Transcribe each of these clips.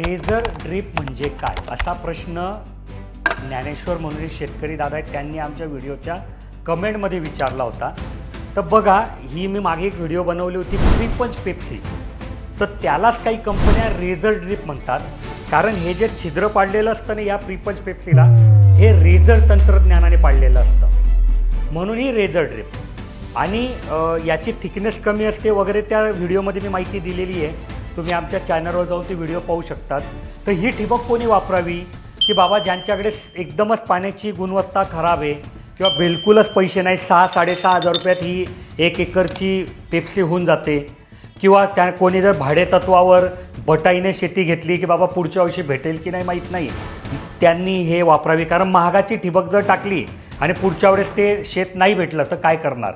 Razor drip म्हणजे काय? असा प्रश्न ज्ञानेश्वर म्हणून एक शेतकरी दादा आहेत त्यांनी आमच्या व्हिडिओच्या कमेंटमध्ये विचारला होता. तर बघा ही मी मागे एक व्हिडिओ बनवली होती प्रीपंच पेप्सी तर त्यालाच काही कंपन्या रेझर ड्रीप म्हणतात. कारण हे जे छिद्र पाडलेलं असतं ना या प्रीपंच पेप्सीला हे रेझर तंत्रज्ञानाने पाडलेलं असतं. म्हणून ही रेझर ड्रीप. आणि याची थिकनेस कमी असते वगैरे त्या व्हिडिओमध्ये मी माहिती दिलेली आहे. तुम्ही आमच्या चॅनलवर जाऊन ती व्हिडिओ पाहू शकतात. तर ही ठिबक कोणी वापरावी? की बाबा ज्यांच्याकडे एकदमच पाण्याची गुणवत्ता खराब आहे किंवा बिलकुलच पैसे नाही सहा साडेसहा हजार रुपयात ही एक एकरची पेप्सी होऊन जाते. किंवा त्या कोणी जर भाडेतत्वावर बटाईने शेती घेतली की बाबा पुढच्या वर्षी भेटेल की नाही माहीत नाही त्यांनी हे वापरावी. कारण महागाची ठिबक जर टाकली आणि पुढच्या वेळेस ते शेत नाही भेटलं तर काय करणार?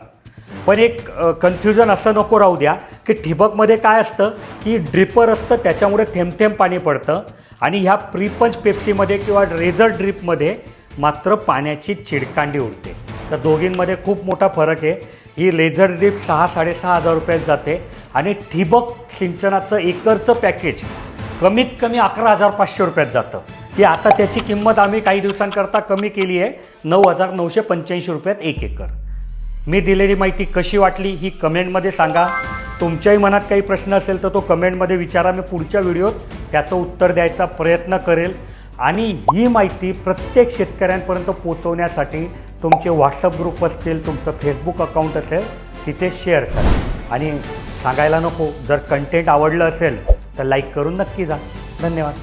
पण एक कन्फ्युजन असं नको राहू द्या की ठिबकमध्ये काय असतं की ड्रिपर असतं त्याच्यामुळे थेंब थेंब पाणी पडतं आणि ह्या प्रीपंच पेप्सीमध्ये किंवा रेझर ड्रिपमध्ये मात्र पाण्याची चिडकांडी उडते. तर दोघींमध्ये खूप मोठा फरक आहे. ही लेझर ड्रिप सहा साडेसहा हजार रुपयात जाते आणि ठिबक सिंचनाचं एकरचं पॅकेज कमीत कमी अकरा हजार पाचशे रुपयात जातं. की आता त्याची किंमत आम्ही काही दिवसांकरता कमी केली आहे नऊ हजार नऊशे पंच्याऐंशी रुपयात एक एकर. मी दिलेली माहिती कशी वाटली ही कमेंटमध्ये सांगा. तुमच्याही मनात काही प्रश्न असेल तर तो कमेंटमध्ये विचारा. मी पुढच्या व्हिडिओत त्याचं उत्तर द्यायचा प्रयत्न करेल. आणि ही माहिती प्रत्येक शेतकऱ्यांपर्यंत पोचवण्यासाठी तुमचे व्हॉट्सअप ग्रुप असतील तुमचं फेसबुक अकाउंट असेल तिथे शेअर करा. आणि सांगायला नको जर कंटेंट आवडलं असेल तर लाईक करून नक्की जा. धन्यवाद.